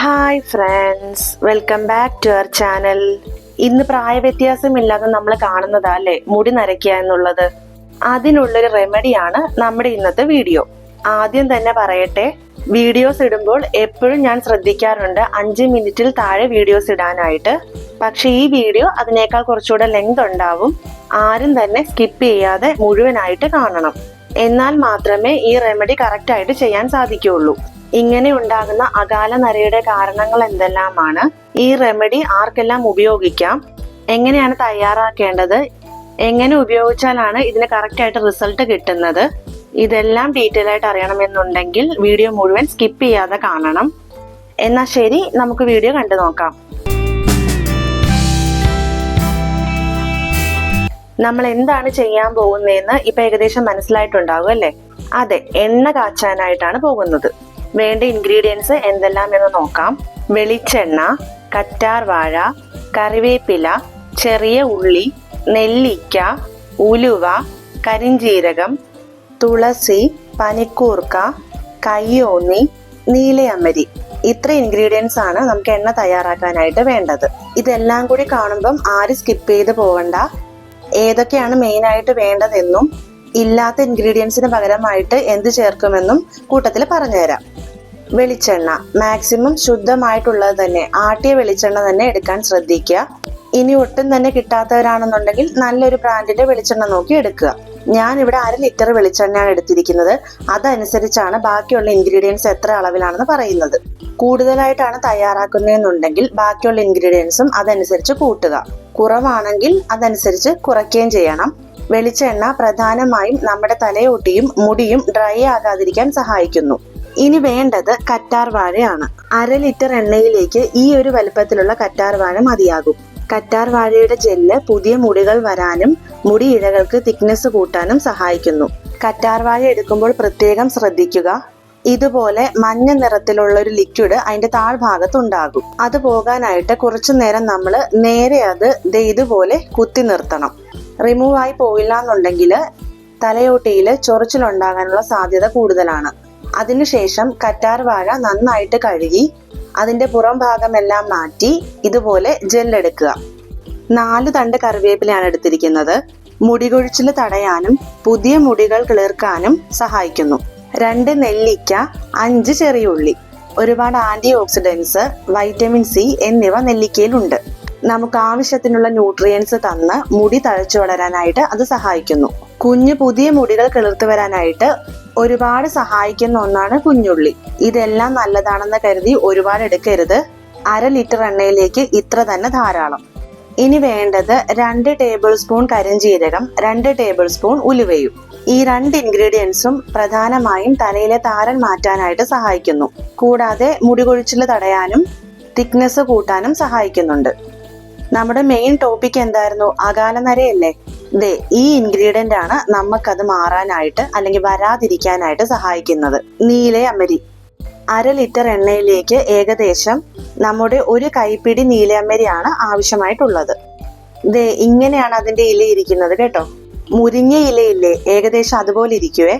Hi friends welcome back to our channel ഇന്ന് പ്രായവ്യത്യാസമില്ലാതെ നമ്മൾ കാണുന്നതാ അല്ലേ? മുടി നരയ്ക്കുക എന്നുള്ളത്. അതിനുള്ളൊരു റെമഡിയാണ് നമ്മുടെ ഇന്നത്തെ വീഡിയോ ആദ്യം തന്നെ പറയട്ടെ വീഡിയോസ് ഇടുമ്പോൾ എപ്പോഴും ഞാൻ ശ്രദ്ധിക്കാറുണ്ട് അഞ്ച് മിനിറ്റിൽ താഴെ വീഡിയോസ് ഇടാനായിട്ട്. പക്ഷെ ഈ വീഡിയോ അതിനേക്കാൾ കുറച്ചുകൂടെ ലെങ്ത് ഉണ്ടാവും. ആരും തന്നെ സ്കിപ്പ് ചെയ്യാതെ മുഴുവനായിട്ട് കാണണം. എന്നാൽ മാത്രമേ ഈ റെമഡി കറക്റ്റ് ആയിട്ട് ചെയ്യാൻ സാധിക്കുകയുള്ളൂ. ഇങ്ങനെ ഉണ്ടാകുന്ന അകാല നരയുടെ കാരണങ്ങൾ എന്തെല്ലാമാണ്? ഈ റെമഡി ആർക്കെല്ലാം ഉപയോഗിക്കാം? എങ്ങനെയാണ് തയ്യാറാക്കേണ്ടത്? എങ്ങനെ ഉപയോഗിച്ചാലാണ് ഇതിന് കറക്റ്റ് ആയിട്ട് റിസൾട്ട് കിട്ടുന്നത്? ഇതെല്ലാം ഡീറ്റെയിൽ ആയിട്ട് അറിയണമെന്നുണ്ടെങ്കിൽ വീഡിയോ മുഴുവൻ സ്കിപ്പ് ചെയ്യാതെ കാണണം. എന്നാൽ ശരി നമുക്ക് വീഡിയോ കണ്ടു നോക്കാം. നമ്മൾ എന്താണ് ചെയ്യാൻ പോകുന്നതെന്ന് ഇപ്പൊ ഏകദേശം മനസ്സിലായിട്ടുണ്ടാകും അല്ലേ? അതെ എണ്ണ കാച്ചാനായിട്ടാണ് പോകുന്നത്. വേണ്ട ഇൻഗ്രീഡിയൻസ് എന്തെല്ലാം എന്ന് നോക്കാം. വെളിച്ചെണ്ണ കറ്റാർ വാഴ കറിവേപ്പില ചെറിയ ഉള്ളി നെല്ലിക്ക ഉലുവ കരിഞ്ചീരകം തുളസി പനിക്കൂർക്ക കയ്യോന്നി നീലയമ്മരി. ഇത്ര ഇൻഗ്രീഡിയൻസ് ആണ് നമുക്ക് എണ്ണ തയ്യാറാക്കാനായിട്ട് വേണ്ടത്. ഇതെല്ലാം കൂടി കാണുമ്പം ആരും സ്കിപ്പ് ചെയ്ത് പോകണ്ട ഏതൊക്കെയാണ് മെയിനായിട്ട് വേണ്ടതെന്നും ഇല്ലാത്ത ഇൻഗ്രീഡിയൻസിന് പകരമായിട്ട് എന്ത് ചേർക്കുമെന്നും കൂട്ടത്തിൽ പറഞ്ഞുതരാം. വെളിച്ചെണ്ണ. മാക്സിമം ശുദ്ധമായിട്ടുള്ളത് തന്നെ ആട്ടിയ വെളിച്ചെണ്ണ തന്നെ എടുക്കാൻ ശ്രദ്ധിക്കുക. ഇനി ഒട്ടും തന്നെ കിട്ടാത്തവരാണെന്നുണ്ടെങ്കിൽ നല്ലൊരു ബ്രാൻഡിന്റെ വെളിച്ചെണ്ണ നോക്കി എടുക്കുക. ഞാൻ ഇവിടെ അര ലിറ്റർ വെളിച്ചെണ്ണയാണ് എടുത്തിരിക്കുന്നത്. അതനുസരിച്ചാണ് ബാക്കിയുള്ള ഇൻഗ്രീഡിയൻസ് എത്ര അളവിലാണെന്ന് പറയുന്നത്. കൂടുതലായിട്ടാണ് തയ്യാറാക്കുന്നതെന്നുണ്ടെങ്കിൽ ബാക്കിയുള്ള ഇൻഗ്രീഡിയൻസും അതനുസരിച്ച് കൂട്ടുക. കുറവാണെങ്കിൽ അതനുസരിച്ച് കുറയ്ക്കുകയും ചെയ്യണം. വെളിച്ചെണ്ണ പ്രധാനമായും നമ്മുടെ തലയോട്ടിയും മുടിയും ഡ്രൈ ആകാതിരിക്കാൻ സഹായിക്കുന്നു. ഇനി വേണ്ടത് കറ്റാർ വാഴയാണ്. അര ലിറ്റർ എണ്ണയിലേക്ക് ഈ ഒരു വലുപ്പത്തിലുള്ള കറ്റാർ വാഴ മതിയാകും. കറ്റാർ വാഴയുടെ ജെല്ല് പുതിയ മുടികൾ വരാനും മുടി ഇഴകൾക്ക് തിക്നെസ് കൂട്ടാനും സഹായിക്കുന്നു. കറ്റാർ വാഴ എടുക്കുമ്പോൾ പ്രത്യേകം ശ്രദ്ധിക്കുക. ഇതുപോലെ മഞ്ഞ നിറത്തിലുള്ള ഒരു ലിക്വിഡ് അതിന്റെ താഴ്ഭാഗത്ത് ഉണ്ടാകും അത് പോകാനായിട്ട് കുറച്ചു നേരം നമ്മൾ നേരെ അത് ഇതുപോലെ കുത്തി നിർത്തണം. റിമൂവ് ആയി പോയില്ല എന്നുണ്ടെങ്കിൽ തലയോട്ടിയിൽ ചൊറിച്ചിലുണ്ടാകാനുള്ള സാധ്യത കൂടുതലാണ്. അതിനുശേഷം കറ്റാർ വാഴ നന്നായിട്ട് കഴുകി അതിന്റെ പുറം ഭാഗമെല്ലാം മാറ്റി ഇതുപോലെ ജെല്ലെടുക്കുക നാല് തണ്ട് കറിവേപ്പിലയാണ് എടുത്തിരിക്കുന്നത്. മുടികൊഴിച്ചിൽ തടയാനും പുതിയ മുടികൾ കിളിർക്കാനും സഹായിക്കുന്നു. രണ്ട് നെല്ലിക്ക അഞ്ച് ചെറിയ ഉള്ളി ഒരുപാട് ആന്റി ഓക്സിഡൻസ് വൈറ്റമിൻ സി എന്നിവ നെല്ലിക്കയിലുണ്ട്. നമുക്ക് ആവശ്യത്തിനുള്ള ന്യൂട്രിയൻസ് തന്ന് മുടി തഴച്ചു വളരാനായിട്ട് അത് സഹായിക്കുന്നു. കുഞ്ഞു പുതിയ മുടികൾ കിളിർത്തു വരാനായിട്ട് ഒരുപാട് സഹായിക്കുന്ന ഒന്നാണ് കുഞ്ഞുള്ളി. ഇതെല്ലാം നല്ലതാണെന്ന് കരുതി ഒരുപാട് എടുക്കരുത്. അര ലിറ്റർ എണ്ണയിലേക്ക് ഇത്ര തന്നെ ധാരാളം. ഇനി വേണ്ടത് രണ്ട് ടേബിൾ സ്പൂൺ കരിഞ്ജീരകം രണ്ട് ടേബിൾ സ്പൂൺ ഉലുവയും. ഈ രണ്ട് ഇൻഗ്രീഡിയൻസും പ്രധാനമായും തലയിലെ താരൻ മാറ്റാനായിട്ട് സഹായിക്കുന്നു. കൂടാതെ മുടി കൊഴിച്ചിൽ തടയാനും തിക്നെസ് കൂട്ടാനും സഹായിക്കുന്നുണ്ട്. നമ്മുടെ മെയിൻ ടോപ്പിക് എന്തായിരുന്നു? അകാലനരയല്ലേ ദേ ഈ ഇൻഗ്രീഡിയന്റ് ആണ് നമുക്കത് മാറാനായിട്ട് അല്ലെങ്കിൽ വരാതിരിക്കാനായിട്ട് സഹായിക്കുന്നത്. നീലേ അമരി. അര ലിറ്റർ എണ്ണയിലേക്ക് ഏകദേശം നമ്മുടെ ഒരു കൈപ്പിടി നീലയമ്മരിയാണ് ആവശ്യമായിട്ടുള്ളത്. ദേ ഇങ്ങനെയാണ് അതിന്റെ ഇല ഇരിക്കുന്നത് കേട്ടോ. മുരിങ്ങ ഇലയില്ലേ? ഏകദേശം അതുപോലെ ഇരിക്കുവേ.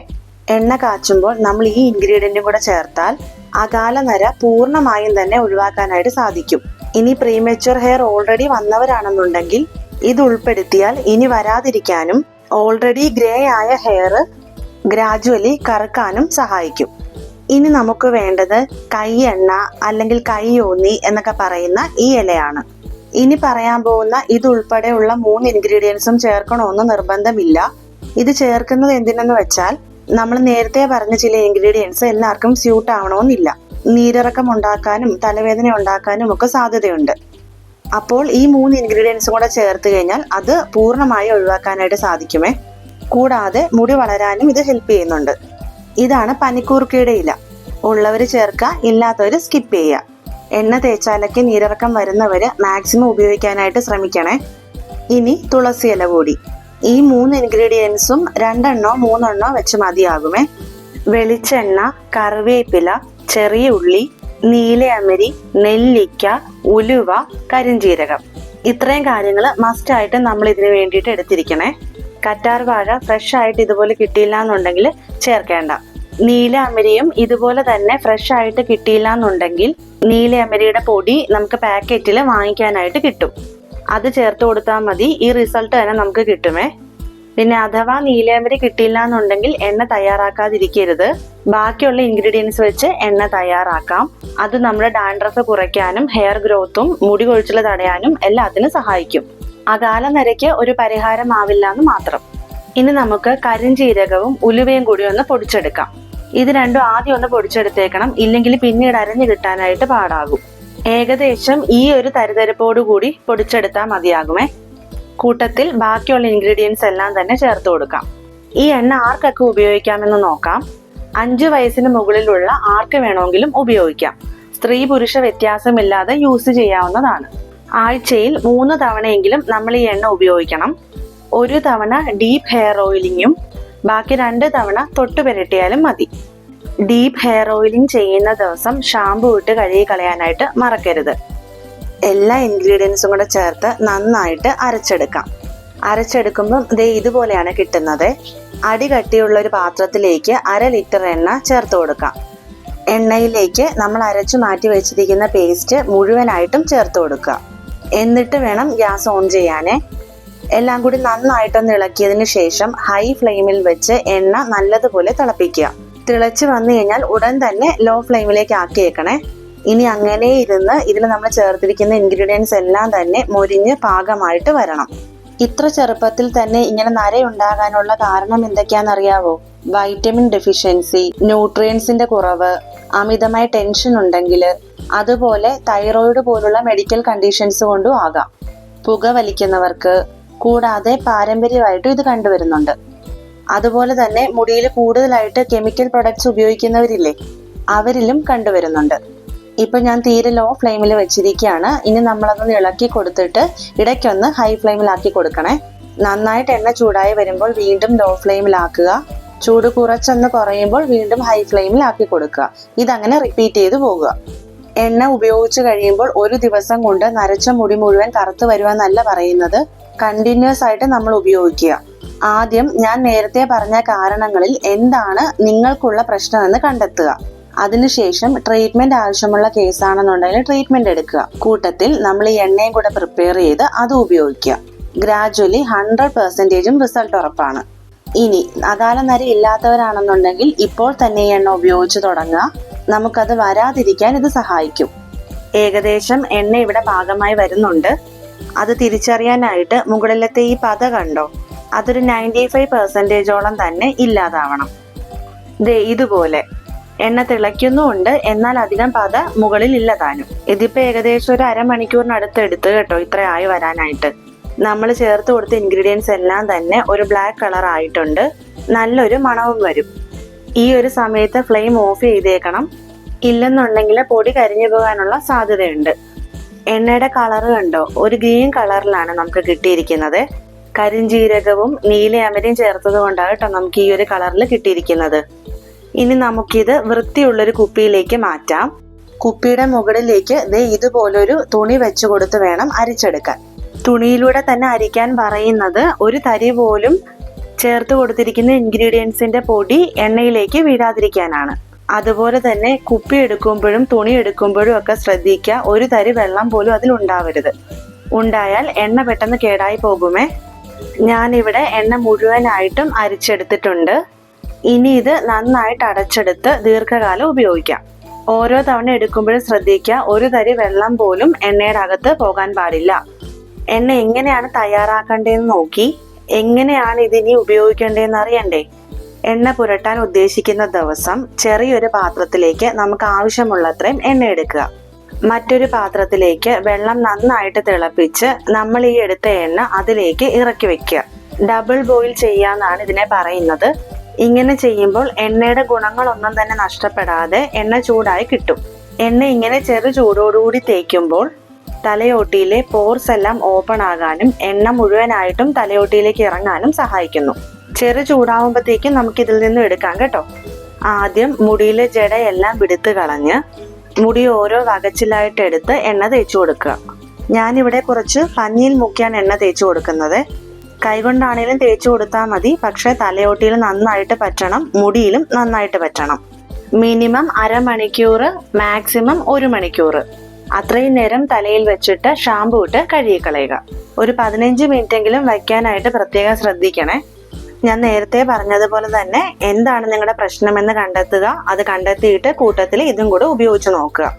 എണ്ണ കാച്ചുമ്പോൾ നമ്മൾ ഈ ഇൻഗ്രീഡിയന്റും കൂടെ ചേർത്താൽ അകാല നര പൂർണമായും തന്നെ ഒഴിവാക്കാനായിട്ട് സാധിക്കും. ഇനി പ്രീമെച്യൂർ ഹെയർ ഓൾറെഡി വന്നവരാണെന്നുണ്ടെങ്കിൽ ഇത് ഉൾപ്പെടുത്തിയാൽ ഇനി വരാതിരിക്കാനും ഓൾറെഡി ഗ്രേ ആയ ഹെയർ ഗ്രാജുവലി കറക്കാനും സഹായിക്കും. ഇനി നമുക്ക് വേണ്ടത് കൈയെണ്ണ അല്ലെങ്കിൽ കൈയോന്നി എന്നൊക്കെ പറയുന്ന ഈ ഇലയാണ്. ഇനി പറയാൻ പോകുന്ന ഇതുൾപ്പെടെയുള്ള മൂന്ന് ഇൻഗ്രീഡിയൻസും ചേർക്കണമെന്ന് നിർബന്ധമില്ല. ഇത് ചേർക്കുന്നത് എന്തിനെന്ന് വെച്ചാൽ നമ്മൾ നേരത്തെ പറഞ്ഞ ചില ഇൻഗ്രീഡിയൻസ് എല്ലാവർക്കും സ്യൂട്ട് ആവണമെന്നില്ല. നീരിറക്കം ഉണ്ടാക്കാനും തലവേദന ഉണ്ടാക്കാനും ഒക്കെ സാധ്യതയുണ്ട്. അപ്പോൾ ഈ മൂന്ന് ഇൻഗ്രീഡിയൻസും കൂടെ ചേർത്ത് കഴിഞ്ഞാൽ അത് പൂർണമായി ഒഴിവാക്കാനായിട്ട് സാധിക്കുമേ. കൂടാതെ മുടി വളരാനും ഇത് ഹെൽപ്പ് ചെയ്യുന്നുണ്ട്. ഇതാണ് പനിക്കൂർക്കയുടെ ഇല. ഉള്ളവർ ചേർക്കുക ഇല്ലാത്തവർ സ്കിപ്പ് ചെയ്യുക. എണ്ണ തേച്ചാലൊക്കെ നീരിറക്കം വരുന്നവർ മാക്സിമം ഉപയോഗിക്കാനായിട്ട് ശ്രമിക്കണേ. ഇനി തുളസി ഇല കൂടി ഈ മൂന്ന് ഇൻഗ്രീഡിയൻസും രണ്ടെണ്ണോ മൂന്നെണ്ണോ വെച്ച് മതിയാകുമേ. വെളിച്ചെണ്ണ കറിവേപ്പില ചെറിയ ഉള്ളി നീലയമരി നെല്ലിക്ക ഉലുവ കരിഞ്ജീരകം ഇത്രയും കാര്യങ്ങൾ മസ്റ്റ് ആയിട്ട് നമ്മൾ ഇതിന് വേണ്ടിയിട്ട് എടുത്തിരിക്കണേ. കറ്റാർ വാഴ ഫ്രഷ് ആയിട്ട് ഇതുപോലെ കിട്ടിയില്ല എന്നുണ്ടെങ്കിൽ ചേർക്കേണ്ട. നീല അമരിയും ഇതുപോലെ തന്നെ ഫ്രഷ് ആയിട്ട് കിട്ടിയില്ല എന്നുണ്ടെങ്കിൽ നീല അമരിയുടെ പൊടി നമുക്ക് പാക്കറ്റിൽ വാങ്ങിക്കാനായിട്ട് കിട്ടും. അത് ചേർത്ത് കൊടുത്താൽ മതി. ഈ റിസൾട്ട് തന്നെ നമുക്ക് കിട്ടുമേ. പിന്നെ അഥവാ നീലയമരി കിട്ടിയില്ല എന്നുണ്ടെങ്കിൽ എണ്ണ തയ്യാറാക്കാതിരിക്കരുത്. ബാക്കിയുള്ള ഇൻഗ്രീഡിയൻസ് വെച്ച് എണ്ണ തയ്യാറാക്കാം. അത് നമ്മുടെ ഡാൻഡ്രഫ് കുറയ്ക്കാനും ഹെയർ ഗ്രോത്തും മുടി കൊഴിച്ചിൽ തടയാനും എല്ലാത്തിനും സഹായിക്കും. അകാല നിരയ്ക്ക് ഒരു പരിഹാരമാവില്ല എന്ന് മാത്രം. ഇനി നമുക്ക് കരിഞ്ചീരകവും ഉലുവയും കൂടി ഒന്ന് പൊടിച്ചെടുക്കാം. ഇത് രണ്ടും ആദ്യം ഒന്ന് പൊടിച്ചെടുത്തേക്കണം. ഇല്ലെങ്കിൽ പിന്നീട് അരഞ്ഞു കിട്ടാനായിട്ട് പാടാകും. ഏകദേശം ഈ ഒരു കൂടി പൊടിച്ചെടുത്താൽ മതിയാകുമേ. കൂട്ടത്തിൽ ബാക്കിയുള്ള ഇൻഗ്രീഡിയൻസ് എല്ലാം തന്നെ ചേർത്ത് കൊടുക്കാം. ഈ എണ്ണ ആർക്കൊക്കെ ഉപയോഗിക്കാമെന്ന് നോക്കാം. അഞ്ചു വയസ്സിന് മുകളിലുള്ള ആർക്ക് വേണമെങ്കിലും ഉപയോഗിക്കാം. സ്ത്രീ പുരുഷ വ്യത്യാസമില്ലാതെ യൂസ് ചെയ്യാവുന്നതാണ്. ആഴ്ചയിൽ മൂന്ന് തവണയെങ്കിലും നമ്മൾ ഈ എണ്ണ ഉപയോഗിക്കണം. ഒരു തവണ ഡീപ് ഹെയർ ഓയിലിങ്ങും ബാക്കി രണ്ട് തവണ തൊട്ടു പുരട്ടിയാലും മതി. ഡീപ്പ് ഹെയർ ഓയിലിംഗ് ചെയ്യുന്ന ദിവസം ഷാമ്പു ഇട്ട് കഴുകി കളയാനായിട്ട് മറക്കരുത്. എല്ലാ ഇൻഗ്രീഡിയൻസും കൂടെ ചേർത്ത് നന്നായിട്ട് അരച്ചെടുക്കാം. അരച്ചെടുക്കുമ്പം ദേ ഇതുപോലെയാണ് കിട്ടുന്നത്. അടി കട്ടിയുള്ള ഒരു പാത്രത്തിലേക്ക് അര ലിറ്റർ എണ്ണ ചേർത്ത് കൊടുക്കാം. എണ്ണയിലേക്ക് നമ്മൾ അരച്ചു മാറ്റി വെച്ചിരിക്കുന്ന പേസ്റ്റ് മുഴുവനായിട്ടും ചേർത്ത് കൊടുക്കുക. എന്നിട്ട് വേണം ഗ്യാസ് ഓൺ ചെയ്യാനേ. എല്ലാം കൂടി നന്നായിട്ടൊന്ന് ഇളക്കിയതിന് ശേഷം ഹൈ ഫ്ലെയിമിൽ വെച്ച് എണ്ണ നല്ലതുപോലെ തിളപ്പിക്കുക. തിളച്ച് വന്നു കഴിഞ്ഞാൽ ഉടൻ തന്നെ ലോ ഫ്ലെയിമിലേക്ക് ആക്കിയേക്കണേ. ഇനി അങ്ങനെ ഇരുന്ന് ഇതിൽ നമ്മൾ ചേർത്തിരിക്കുന്ന ഇൻഗ്രീഡിയൻസ് എല്ലാം തന്നെ മൊരിഞ്ഞ് പാകമായിട്ട് വരണം. ഇത്ര ചെറുപ്പത്തിൽ തന്നെ ഇങ്ങനെ നരയുണ്ടാകാനുള്ള കാരണം എന്തൊക്കെയാണെന്നറിയാവോ വൈറ്റമിൻ ഡെഫിഷ്യൻസി ന്യൂട്രിയൻസിന്റെ കുറവ് അമിതമായ ടെൻഷൻ ഉണ്ടെങ്കിൽ അതുപോലെ തൈറോയിഡ് പോലുള്ള മെഡിക്കൽ കണ്ടീഷൻസ് കൊണ്ടും ആകാം. പുക വലിക്കുന്നവർക്ക് കൂടാതെ പാരമ്പര്യമായിട്ടും ഇത് കണ്ടുവരുന്നുണ്ട്. അതുപോലെ തന്നെ മുടിയിൽ കൂടുതലായിട്ട് കെമിക്കൽ പ്രൊഡക്ട്സ് ഉപയോഗിക്കുന്നവരില്ലേ അവരിലും കണ്ടുവരുന്നുണ്ട്. ഇപ്പൊ ഞാൻ തീരെ ലോ ഫ്ലെയിമിൽ വെച്ചിരിക്കുകയാണ്. ഇനി നമ്മളതൊന്ന് ഇളക്കി കൊടുത്തിട്ട് ഇടയ്ക്കൊന്ന് ഹൈ ഫ്ലെയിമിലാക്കി കൊടുക്കണേ. നന്നായിട്ട് എണ്ണ ചൂടായി വരുമ്പോൾ വീണ്ടും ലോ ഫ്ലെയിമിലാക്കുക ചൂട് കുറച്ചൊന്ന് കുറയുമ്പോൾ വീണ്ടും ഹൈ ഫ്ലെയിമിലാക്കി കൊടുക്കുക. ഇതങ്ങനെ റിപ്പീറ്റ് ചെയ്ത് പോകുക എണ്ണ ഉപയോഗിച്ച് കഴിയുമ്പോൾ ഒരു ദിവസം കൊണ്ട് നരച്ച മുടി മുഴുവൻ കറുത്ത് വരുവാന്നല്ല പറയുന്നത്. കണ്ടിന്യൂസ് ആയിട്ട് നമ്മൾ ഉപയോഗിക്കുക. ആദ്യം ഞാൻ നേരത്തെ പറഞ്ഞ കാരണങ്ങളിൽ എന്താണ് നിങ്ങൾക്കുള്ള പ്രശ്നമെന്ന് കണ്ടെത്തുക. അതിനുശേഷം ട്രീറ്റ്മെന്റ് ആവശ്യമുള്ള കേസാണെന്നുണ്ടെങ്കിൽ ട്രീറ്റ്മെന്റ് എടുക്കുക. കൂട്ടത്തിൽ നമ്മൾ ഈ എണ്ണയും കൂടെ പ്രിപ്പയർ ചെയ്ത് അത് ഉപയോഗിക്കുക. ഗ്രാജുവലി ഹൺഡ്രഡ് പെർസെന്റേജും റിസൾട്ട് ഉറപ്പാണ്. ഇനി അകാല നര ഇല്ലാത്തവരാണെന്നുണ്ടെങ്കിൽ ഇപ്പോൾ തന്നെ ഈ എണ്ണ ഉപയോഗിച്ച് തുടങ്ങുക. നമുക്കത് വരാതിരിക്കാൻ ഇത് സഹായിക്കും. ഏകദേശം എണ്ണ ഇവിടെ പാകമായി വരുന്നുണ്ട്. അത് തിരിച്ചറിയാനായിട്ട് മുകളിലത്തെ ഈ പത കണ്ടോ? അതൊരു നയന്റി ഫൈവ് പെർസെന്റേജോളം തന്നെ ഇല്ലാതാവണം. ദേ ഇതുപോലെ. എണ്ണ തിളയ്ക്കുന്നുമുണ്ട്. എന്നാൽ അധികം പത മുകളിൽ ഇല്ല താനും. ഇതിപ്പോൾ ഏകദേശം ഒരു അരമണിക്കൂറിനടുത്ത് എടുത്ത് കേട്ടോ ഇത്ര ആയി വരാനായിട്ട്. നമ്മൾ ചേർത്ത് കൊടുത്ത ഇൻഗ്രീഡിയൻസ് എല്ലാം തന്നെ ഒരു ബ്ലാക്ക് കളർ ആയിട്ടുണ്ട്. നല്ലൊരു മണവും വരും. ഈ ഒരു സമയത്ത് ഫ്ലെയിം ഓഫ് ചെയ്തേക്കണം. ഇല്ലെന്നുണ്ടെങ്കിൽ പൊടി കരിഞ്ഞു പോകാനുള്ള സാധ്യതയുണ്ട്. എണ്ണയുടെ കളർ കണ്ടോ? ഒരു ഗ്രീൻ കളറിലാണ് നമുക്ക് കിട്ടിയിരിക്കുന്നത്. കരിഞ്ജീരകവും നീല അമരയും ചേർത്തത് കൊണ്ടാണ് കേട്ടോ നമുക്ക് ഈ ഒരു കളറിൽ കിട്ടിയിരിക്കുന്നത്. ഇനി നമുക്കിത് വൃത്തിയുള്ളൊരു കുപ്പിയിലേക്ക് മാറ്റാം. കുപ്പിയുടെ മുകളിലേക്ക് ദേ ഇതുപോലൊരു തുണി വെച്ചു കൊടുത്ത് വേണം അരിച്ചെടുക്കാൻ. തുണിയിലൂടെ തന്നെ അരിക്കാൻ പറയുന്നത് ഒരു തരി പോലും ചേർത്ത് കൊടുത്തിരിക്കുന്ന ഇൻഗ്രീഡിയൻസിന്റെ പൊടി എണ്ണയിലേക്ക് വീഴാതിരിക്കാനാണ് അതുപോലെ തന്നെ കുപ്പി എടുക്കുമ്പോഴും തുണി എടുക്കുമ്പോഴും ഒക്കെ ശ്രദ്ധിക്കുക. ഒരു തരി വെള്ളം പോലും അതിൽ ഉണ്ടാവരുത്. ഉണ്ടായാൽ എണ്ണ പെട്ടെന്ന് കേടായി പോകുമേ. ഞാനിവിടെ എണ്ണ മുഴുവനായിട്ടും അരിച്ചെടുത്തിട്ടുണ്ട്. ഇനി ഇത് നന്നായിട്ട് അടച്ചെടുത്ത് ദീർഘകാലം ഉപയോഗിക്കാം. ഓരോ തവണ എടുക്കുമ്പോഴും ശ്രദ്ധിക്കുക. ഒരു തരി വെള്ളം പോലും എണ്ണയുടെ അകത്ത് പോകാൻ പാടില്ല. എണ്ണ എങ്ങനെയാണ് തയ്യാറാക്കേണ്ടതെന്ന് നോക്കി. എങ്ങനെയാണ് ഇതിനി ഉപയോഗിക്കേണ്ടതെന്ന് അറിയണ്ടേ? എണ്ണ പുരട്ടാൻ ഉദ്ദേശിക്കുന്ന ദിവസം ചെറിയൊരു പാത്രത്തിലേക്ക് നമുക്ക് ആവശ്യമുള്ളത്രയും എണ്ണ എടുക്കുക. മറ്റൊരു പാത്രത്തിലേക്ക് വെള്ളം നന്നായിട്ട് തിളപ്പിച്ച് നമ്മൾ ഈ എടുത്ത എണ്ണ അതിലേക്ക് ഇറക്കി വെക്കുക. ഡബിൾ ബോയിൽ ചെയ്യാന്നാണ് ഇതിനെ പറയുന്നത്. ഇങ്ങനെ ചെയ്യുമ്പോൾ എണ്ണയുടെ ഗുണങ്ങളൊന്നും തന്നെ നഷ്ടപ്പെടാതെ എണ്ണ ചൂടായി കിട്ടും. എണ്ണ ഇങ്ങനെ ചെറു ചൂടോടുകൂടി തേക്കുമ്പോൾ തലയോട്ടിയിലെ പോർസ് എല്ലാം ഓപ്പൺ ആകാനും എണ്ണ മുഴുവനായിട്ടും തലയോട്ടിയിലേക്ക് ഇറങ്ങാനും സഹായിക്കുന്നു. ചെറു ചൂടാവുമ്പോഴത്തേക്കും നമുക്ക് ഇതിൽ നിന്നും എടുക്കാം കേട്ടോ. ആദ്യം മുടിയിലെ ജടയെല്ലാം വിടുത്ത് കളഞ്ഞ് മുടി ഓരോ വകച്ചിലായിട്ട് എടുത്ത് എണ്ണ തേച്ചു കൊടുക്കുക. ഞാനിവിടെ കുറച്ച് പഞ്ഞിയിൽ മുക്കിയാണ് എണ്ണ തേച്ചു കൊടുക്കുന്നത്. കൈകൊണ്ടാണേലും തേച്ചു കൊടുത്താൽ മതി പക്ഷേ തലയോട്ടിയിൽ നന്നായിട്ട് പറ്റണം മുടിയിലും നന്നായിട്ട് പറ്റണം. മിനിമം അരമണിക്കൂർ മാക്സിമം ഒരു മണിക്കൂർ അത്രയും നേരം തലയിൽ വെച്ചിട്ട് ഷാമ്പു ഇട്ട് കഴുകിക്കളയുക. ഒരു പതിനഞ്ച് മിനിറ്റെങ്കിലും വയ്ക്കാനായിട്ട് പ്രത്യേകം ശ്രദ്ധിക്കണേ. ഞാൻ നേരത്തെ പറഞ്ഞതുപോലെ തന്നെ എന്താണ് നിങ്ങളുടെ പ്രശ്നമെന്ന് കണ്ടെത്തുക. അത് കണ്ടെത്തിയിട്ട് കൂട്ടത്തിൽ ഇതും കൂടെ ഉപയോഗിച്ച് നോക്കുക.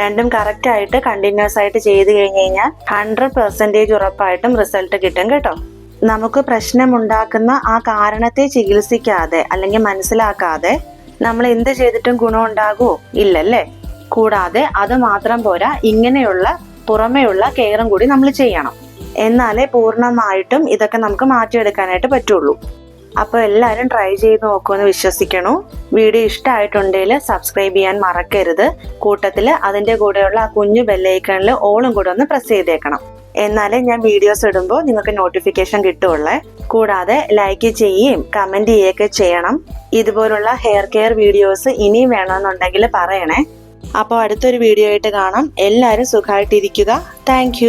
രണ്ടും കറക്റ്റ് ആയിട്ട് കണ്ടിന്യൂസ് ആയിട്ട് ചെയ്ത് കഴിഞ്ഞ് കഴിഞ്ഞാൽ ഹൺഡ്രഡ് പെർസെന്റേജ് ഉറപ്പായിട്ടും റിസൾട്ട് കിട്ടും കേട്ടോ. നമുക്ക് പ്രശ്നമുണ്ടാക്കുന്ന ആ കാരണത്തെ ചികിത്സിക്കാതെ അല്ലെങ്കിൽ മനസ്സിലാക്കാതെ നമ്മൾ എന്ത് ചെയ്തിട്ടും ഗുണം ഉണ്ടാകുമോ ഇല്ലല്ലേ? കൂടാതെ അത് മാത്രം പോരാ ഇങ്ങനെയുള്ള പുറമെയുള്ള കെയറും കൂടി നമ്മൾ ചെയ്യണം. എന്നാലേ പൂർണമായിട്ടും ഇതൊക്കെ നമുക്ക് മാറ്റിയെടുക്കാനായിട്ട് പറ്റുള്ളൂ. അപ്പോൾ എല്ലാവരും ട്രൈ ചെയ്ത് നോക്കുമെന്ന് വിശ്വസിക്കണു. വീഡിയോ ഇഷ്ടമായിട്ടുണ്ടെങ്കിൽ സബ്സ്ക്രൈബ് ചെയ്യാൻ മറക്കരുത്. കൂട്ടത്തിൽ അതിന്റെ കൂടെയുള്ള ആ കുഞ്ഞു ബെല്ലൈക്കണിൽ ഓളും കൂടെ ഒന്ന് പ്രസ് ചെയ്തേക്കണം. എന്നാലേ ഞാൻ വീഡിയോസ് ഇടുമ്പോൾ നിങ്ങൾക്ക് നോട്ടിഫിക്കേഷൻ കിട്ടുള്ളേ. കൂടാതെ ലൈക്ക് ചെയ്യുകയും കമന്റ് ചെയ്യുകയൊക്കെ ചെയ്യണം. ഇതുപോലുള്ള ഹെയർ കെയർ വീഡിയോസ് ഇനിയും വേണമെന്നുണ്ടെങ്കിൽ പറയണേ. അപ്പോൾ അടുത്തൊരു വീഡിയോ ആയിട്ട് കാണാം. എല്ലാവരും സുഖമായിട്ടിരിക്കുക. താങ്ക്